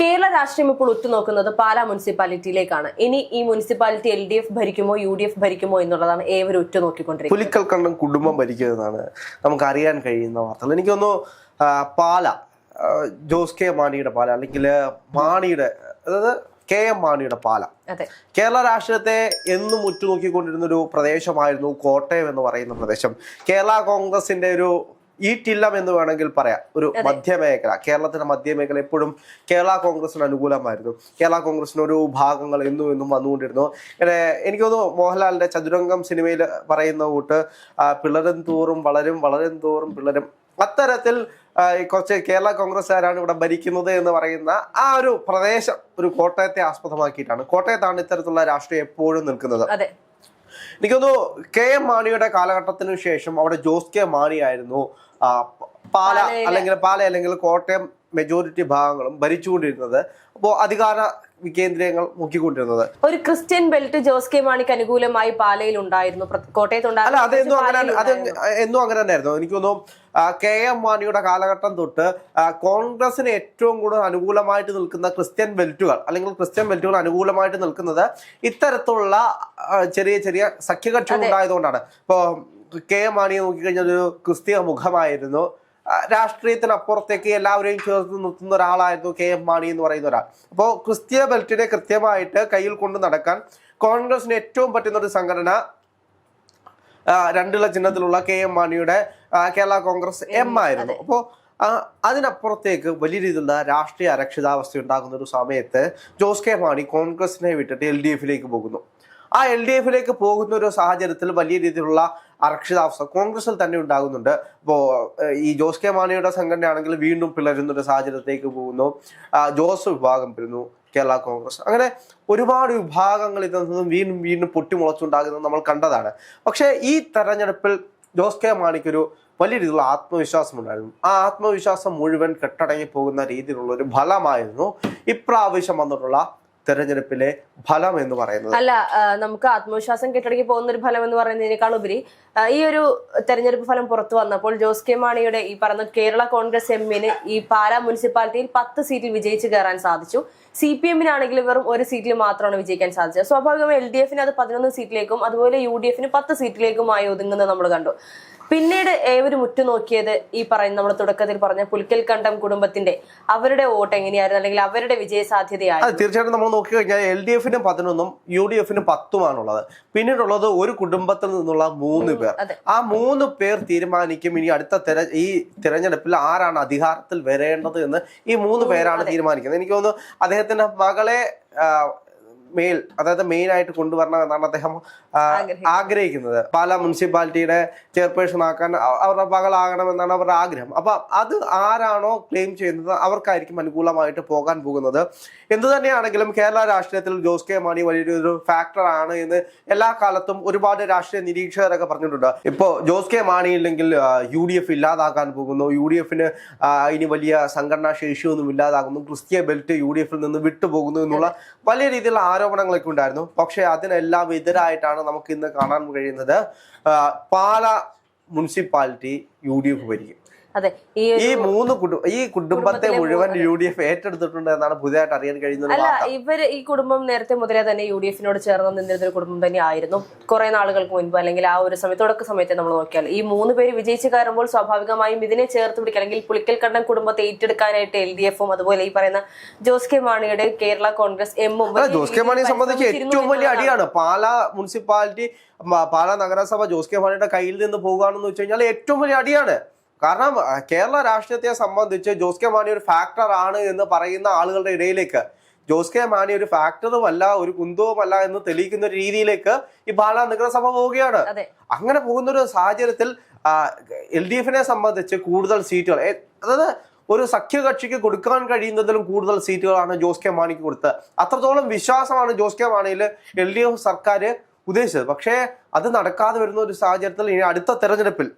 കേരള രാഷ്ട്രീയം ഇപ്പോൾ ഉറ്റുനോക്കുന്നത് പാലാ മുനിസിപ്പാലിറ്റിയിലേക്കാണ്. ഇനി ഈ മുനിസിപ്പാലിറ്റി എൽ ഡി എഫ് ഭരിക്കുമോ യു ഡി എഫ് ഭരിക്കുമോ എന്നുള്ളതാണ് ഏവരും ഉറ്റുനോക്കിക്കൊണ്ടിരിക്കുന്നത്. പുലിക്കൽ കണ്ടം കുടുംബം ഭരിക്കുന്നതാണ് നമുക്ക് അറിയാൻ കഴിയുന്ന വാർത്തകൾ. എനിക്ക് തോന്നുന്നു പാല ജോസ് കെ മാണിയുടെ പാല അല്ലെങ്കിൽ മാണിയുടെ അതായത് കെ എം മാണിയുടെ പാല. അതെ. കേരള രാഷ്ട്രീയത്തെ എന്നും ഉറ്റുനോക്കിക്കൊണ്ടിരുന്ന ഒരു പ്രദേശമായിരുന്നു കോട്ടയം എന്ന് പറയുന്ന പ്രദേശം. കേരള കോൺഗ്രസിന്റെ ഒരു ഈറ്റില്ലം എന്ന് വേണമെങ്കിൽ പറയാം. ഒരു മധ്യമേഖല. കേരളത്തിന്റെ മധ്യമേഖല എപ്പോഴും കേരള കോൺഗ്രസിന് അനുകൂലമായിരുന്നു. കേരള കോൺഗ്രസിന് ഒരു ഭാഗങ്ങൾ എന്നും എന്നും വന്നുകൊണ്ടിരുന്നു. ഇങ്ങനെ എനിക്ക് തോന്നുന്നു മോഹൻലാലിന്റെ ചതുരംഗം സിനിമയിൽ പറയുന്ന കൂട്ട് പിളരും തോറും വളരും വളരും തോറും പിളരും അത്തരത്തിൽ കുറച്ച് കേരള കോൺഗ്രസ്സുകാരാണ് ഇവിടെ ഭരിക്കുന്നത് എന്ന് പറയുന്ന ആ ഒരു പ്രദേശം ഒരു കോട്ടയത്തെ ആസ്പദമാക്കിയിട്ടാണ്. കോട്ടയത്താണ് ഇത്തരത്തിലുള്ള രാഷ്ട്രീയം എപ്പോഴും നിൽക്കുന്നത്. അതെ. എനിക്ക് തോന്നുന്നു കെ എം മാണിയുടെ കാലഘട്ടത്തിന് ശേഷം അവിടെ ജോസ് കെ മാണി ആയിരുന്നു. ആ, പാല അല്ലെങ്കിൽ പാല അല്ലെങ്കിൽ കോട്ടയം മെജോറിറ്റി ഭാഗങ്ങളും ഭരിച്ചുകൊണ്ടിരുന്നത് അധികാര വികേന്ദ്രങ്ങൾ മുക്കിക്കൊണ്ടിരുന്നത്. ഒരു ക്രിസ്ത്യൻ ബെൽറ്റ് ജോസ് കെ മാണിക്ക് അനുകൂലമായി പാലയിൽ ഉണ്ടായിരുന്നു. കോട്ടയത്ത് അല്ല അത് എന്നും അങ്ങനെ അത് എന്നും അങ്ങനെ തന്നെയായിരുന്നു. എനിക്ക് തോന്നുന്നു കെ എം മാണിയുടെ കാലഘട്ടം തൊട്ട് കോൺഗ്രസിന് ഏറ്റവും കൂടുതൽ അനുകൂലമായിട്ട് നിൽക്കുന്ന ക്രിസ്ത്യൻ ബെൽറ്റുകൾ അല്ലെങ്കിൽ ക്രിസ്ത്യൻ ബെൽറ്റുകൾ അനുകൂലമായിട്ട് നിൽക്കുന്നത് ഇത്തരത്തിലുള്ള ചെറിയ ചെറിയ സഖ്യകക്ഷികൾ ഉണ്ടായതുകൊണ്ടാണ്. ഇപ്പോ കെ എം മാണിയെ നോക്കിക്കഴിഞ്ഞാൽ ഒരു ക്രിസ്തീയ മുഖമായിരുന്നു. രാഷ്ട്രീയത്തിനപ്പുറത്തേക്ക് എല്ലാവരെയും ചേർത്ത് നിർത്തുന്ന ഒരാളായിരുന്നു കെ എം മാണി എന്ന് പറയുന്ന ഒരാൾ. അപ്പോൾ ക്രിസ്തീയ ബെൽറ്റിനെ കൃത്യമായിട്ട് കയ്യിൽ കൊണ്ട് നടക്കാൻ കോൺഗ്രസിന് ഏറ്റവും പറ്റുന്ന ഒരു സംഘടന രണ്ടുള്ള ചിഹ്നത്തിലുള്ള കെ എം മാണിയുടെ കേരള കോൺഗ്രസ് എം ആയിരുന്നു. അപ്പോൾ അതിനപ്പുറത്തേക്ക് വലിയ രീതിയിലുള്ള രാഷ്ട്രീയ അരക്ഷിതാവസ്ഥ ഉണ്ടാകുന്ന ഒരു സമയത്ത് ജോസ് കെ മാണി കോൺഗ്രസിനെ വിട്ടിട്ട് എൽ ഡി എഫിലേക്ക് പോകുന്നു. ആ എൽ ഡി എഫിലേക്ക് പോകുന്ന ഒരു സാഹചര്യത്തിൽ വലിയ രീതിയിലുള്ള അരക്ഷിതാവസ്ഥ കോൺഗ്രസിൽ തന്നെ ഉണ്ടാകുന്നുണ്ട്. ഇപ്പോൾ ഈ ജോസ് കെ മാണിയുടെ സംഘടനയാണെങ്കിൽ വീണ്ടും പിളരുന്ന ഒരു സാഹചര്യത്തിലേക്ക് പോകുന്നു. ജോസ് വിഭാഗം വരുന്നു കേരള കോൺഗ്രസ്. അങ്ങനെ ഒരുപാട് വിഭാഗങ്ങൾ ഇതിൽ നിന്നും വീണ്ടും വീണ്ടും പൊട്ടിമുളച്ചുണ്ടാകുന്നത് നമ്മൾ കണ്ടതാണ്. പക്ഷേ ഈ തെരഞ്ഞെടുപ്പിൽ ജോസ് കെ മാണിക്കൊരു വലിയ രീതിയിലുള്ള ആത്മവിശ്വാസം ഉണ്ടായിരുന്നു. ആ ആത്മവിശ്വാസം മുഴുവൻ കെട്ടടങ്ങി പോകുന്ന രീതിയിലുള്ള ഒരു ഫലമായിരുന്നു ഇപ്രാവശ്യം വന്നിട്ടുള്ള തെരഞ്ഞെടുപ്പിലെ ഫലം എന്ന് പറയുന്നത്? അല്ല നമുക്ക് ആത്മവിശ്വാസം കെട്ടടക്കി പോകുന്ന ഒരു ഫലം എന്ന് പറയുന്നതിനേക്കാൾ ഉപരി ഈ ഒരു തെരഞ്ഞെടുപ്പ് ഫലം പുറത്തു വന്നപ്പോൾ ജോസ് കെ മാണിയുടെ ഈ പറഞ്ഞ കേരള കോൺഗ്രസ് എമ്മിന് ഈ പാലാ മുനിസിപ്പാലിറ്റിയിൽ പത്ത് സീറ്റിൽ വിജയിച്ചു കയറാൻ സാധിച്ചു. സി പി എമ്മിനാണെങ്കിൽ വെറും ഒരു സീറ്റിൽ മാത്രമാണ് വിജയിക്കാൻ സാധിച്ചത്. സ്വാഭാവികമായി എൽ ഡി എഫിന് അത് പതിനൊന്ന് സീറ്റിലേക്കും അതുപോലെ യു ഡി എഫിന് പത്ത് സീറ്റിലേക്കുമായി ഒതുങ്ങുന്നത് നമ്മൾ കണ്ടു. പിന്നീട് ഏവരും ഉറ്റുനോക്കിയത് ഈ പറയുന്ന നമ്മൾ തുടക്കത്തിൽ പറഞ്ഞ പുൽക്കൽ കണ്ടം കുടുംബത്തിന്റെ അവരുടെ വോട്ട് എങ്ങനെയായിരുന്നു? അല്ലെങ്കിൽ അവരുടെ വിജയ സാധ്യതയാണ് തീർച്ചയായിട്ടും നമ്മൾ നോക്കി കഴിഞ്ഞാൽ എൽ ഡി എഫിന് പതിനൊന്നും യു ഡി എഫിന് പത്തുമാണുള്ളത്. പിന്നീടുള്ളത് ഒരു കുടുംബത്തിൽ നിന്നുള്ള മൂന്ന് പേർ. ആ മൂന്ന് പേർ തീരുമാനിക്കും ഇനി അടുത്ത തെര ഈ തിരഞ്ഞെടുപ്പിൽ ആരാണ് അധികാരത്തിൽ വരേണ്ടത് എന്ന് ഈ മൂന്ന് പേരാണ് തീരുമാനിക്കുന്നത്. എനിക്ക് തോന്നുന്നു അദ്ദേഹത്തിന്റെ മകളെ മേൽ അതായത് മെയിൻ ആയിട്ട് കൊണ്ടുവരണം എന്നാണ് അദ്ദേഹം ആഗ്രഹിക്കുന്നത്. പാല പാലാ മുനിസിപ്പാലിറ്റിയുടെ ചെയർപേഴ്സൺ ആക്കാൻ അവരുടെ മകളാകണമെന്നാണ് അവരുടെ ആഗ്രഹം. അപ്പൊ അത് ആരാണോ ക്ലെയിം ചെയ്യുന്നത് അവർക്കായിരിക്കും അനുകൂലമായിട്ട് പോകാൻ പോകുന്നത്. എന്തു തന്നെയാണെങ്കിലും കേരള രാഷ്ട്രീയത്തിൽ ജോസ് കെ മാണി വലിയൊരു ഫാക്ടർ ആണ് എന്ന് എല്ലാ കാലത്തും ഒരുപാട് രാഷ്ട്രീയ നിരീക്ഷകരൊക്കെ പറഞ്ഞിട്ടുണ്ട്. ഇപ്പോ ജോസ് കെ മാണി ഇല്ലെങ്കിൽ യു ഡി എഫ് ഇല്ലാതാക്കാൻ പോകുന്നു. യു ഡി എഫിന് ഇനി വലിയ സംഘടനാ ശേഷിയൊന്നും ഇല്ലാതാകുന്നു. ക്രിസ്തീയ ബെൽറ്റ് യു ഡി എഫിൽ നിന്ന് വിട്ടുപോകുന്നു എന്നുള്ള വലിയ രീതിയിലുള്ള ആരോപണങ്ങളൊക്കെ ഉണ്ടായിരുന്നു. പക്ഷേ അതിനെല്ലാം എതിരായിട്ടാണ് നമുക്ക് ഇന്ന് കാണാൻ കഴിയുന്നത്. Pala municipality U D F ഭരിക്കും. അതെ ഈ മൂന്ന് ഈ കുടുംബത്തെ മുഴുവൻ യു ഡി എഫ് ഏറ്റെടുത്തിട്ടുണ്ട് എന്നാണ് പുതിയതായിട്ട് അറിയാൻ കഴിയുന്നത് അല്ല ഇവർ ഈ കുടുംബം നേരത്തെ മുതലേ തന്നെ യു ഡി എഫിനോട് ചേർന്ന് നിന്നിരുന്ന ഒരു കുടുംബം തന്നെ ആയിരുന്നു. കുറെ നാളുകൾക്ക് മുൻപ് അല്ലെങ്കിൽ ആ ഒരു സമയത്ത് തുടക്ക സമയത്തെ നമ്മൾ നോക്കിയാൽ. ഈ മൂന്ന് പേര് വിജയിച്ചു കയറുമ്പോൾ സ്വാഭാവികമായും ഇതിനെ ചേർത്ത് പിടിക്കുക അല്ലെങ്കിൽ പുളിക്കൽ കണ്ടം കുടുംബത്തെ ഏറ്റെടുക്കാനായിട്ട് എൽ ഡി എഫും അതുപോലെ ഈ പറയുന്ന ജോസ് കെ മാണിയുടെ കേരള കോൺഗ്രസ് എമ്മും ജോസ് കെ മാണിയെ സംബന്ധിച്ച് ഏറ്റവും വലിയ അടിയാണ്. പാലാ മുനിസിപ്പാലിറ്റി പാലാ നഗരസഭ ജോസ് കെ മാണിയുടെ കയ്യിൽ നിന്ന് പോകുകയാണെന്ന് വെച്ച് കഴിഞ്ഞാൽ ഏറ്റവും വലിയ അടിയാണ്. കാരണം കേരള രാഷ്ട്രീയത്തെ സംബന്ധിച്ച് ജോസ് കെ മാണി ഒരു ഫാക്ടർ ആണ് എന്ന് പറയുന്ന ആളുകളുടെ ഇടയിലേക്ക് ജോസ് കെ മാണി ഒരു ഫാക്ടറുമല്ല ഒരു കുന്തവുമല്ല എന്ന് തെളിയിക്കുന്ന ഒരു രീതിയിലേക്ക് ഈ പാലാ നഗരസഭ പോവുകയാണ്. അങ്ങനെ പോകുന്ന ഒരു സാഹചര്യത്തിൽ എൽ ഡി എഫിനെ സംബന്ധിച്ച് കൂടുതൽ സീറ്റുകൾ അതായത് ഒരു സഖ്യകക്ഷിക്ക് കൊടുക്കാൻ കഴിയുന്നതിലും കൂടുതൽ സീറ്റുകളാണ് ജോസ് കെ മാണിക്ക് കൊടുത്തത് അത്രത്തോളം വിശ്വാസമാണ് ജോസ് കെ മാണിയിൽ എൽ ഡി എഫ് സർക്കാർ ഉദ്ദേശിച്ചത്. പക്ഷേ അത് നടക്കാതെ വരുന്ന ഒരു സാഹചര്യത്തിൽ ഇനി അടുത്ത തെരഞ്ഞെടുപ്പിൽ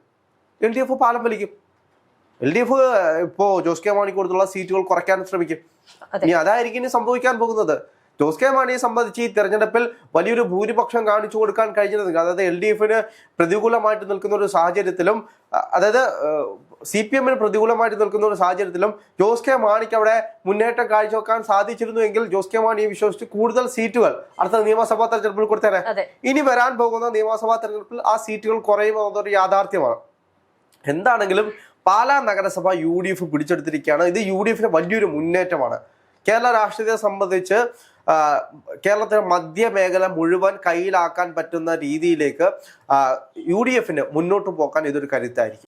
എൽ ഡി എഫ് പാലം വലിക്കും. എൽ ഡി എഫ് ഇപ്പോ ജോസ് കെ മാണിക്ക് കൊടുത്തുള്ള സീറ്റുകൾ കുറയ്ക്കാൻ ശ്രമിക്കും. ഇനി അതായിരിക്കും ഇനി സംഭവിക്കാൻ പോകുന്നത്. ജോസ് കെ മാണിയെ സംബന്ധിച്ച് ഈ തെരഞ്ഞെടുപ്പിൽ വലിയൊരു ഭൂരിപക്ഷം കാണിച്ചു കൊടുക്കാൻ കഴിഞ്ഞത് അതായത് എൽ ഡി എഫിന് പ്രതികൂലമായിട്ട് നിൽക്കുന്ന ഒരു സാഹചര്യത്തിലും അതായത് സി പി എമ്മിന് പ്രതികൂലമായിട്ട് നിൽക്കുന്ന ഒരു സാഹചര്യത്തിലും ജോസ് കെ മാണിക്ക് അവിടെ മുന്നേറ്റം കാഴ്ചവെക്കാൻ സാധിച്ചിരുന്നുവെങ്കിൽ ജോസ് കെ മാണിയെ വിശ്വസിച്ച് കൂടുതൽ സീറ്റുകൾ അടുത്ത നിയമസഭാ തെരഞ്ഞെടുപ്പിൽ കൊടുത്തേനെ. ഇനി വരാൻ പോകുന്ന നിയമസഭാ തെരഞ്ഞെടുപ്പിൽ ആ സീറ്റുകൾ കുറയുമെന്നതൊരു യാഥാർത്ഥ്യമാണ്. എന്താണെങ്കിലും പാലാ നഗരസഭ യു ഡി എഫ് പിടിച്ചെടുത്തിരിക്കുകയാണ്. ഇത് യു ഡി എഫിന് വലിയൊരു മുന്നേറ്റമാണ്. കേരള രാഷ്ട്രീയത്തെ സംബന്ധിച്ച് കേരളത്തിലെ മധ്യമേഖല മുഴുവൻ കയ്യിലാക്കാൻ പറ്റുന്ന രീതിയിലേക്ക് യു ഡി എഫിന് മുന്നോട്ട് പോക്കാൻ ഇതൊരു കരുത്തായിരിക്കും.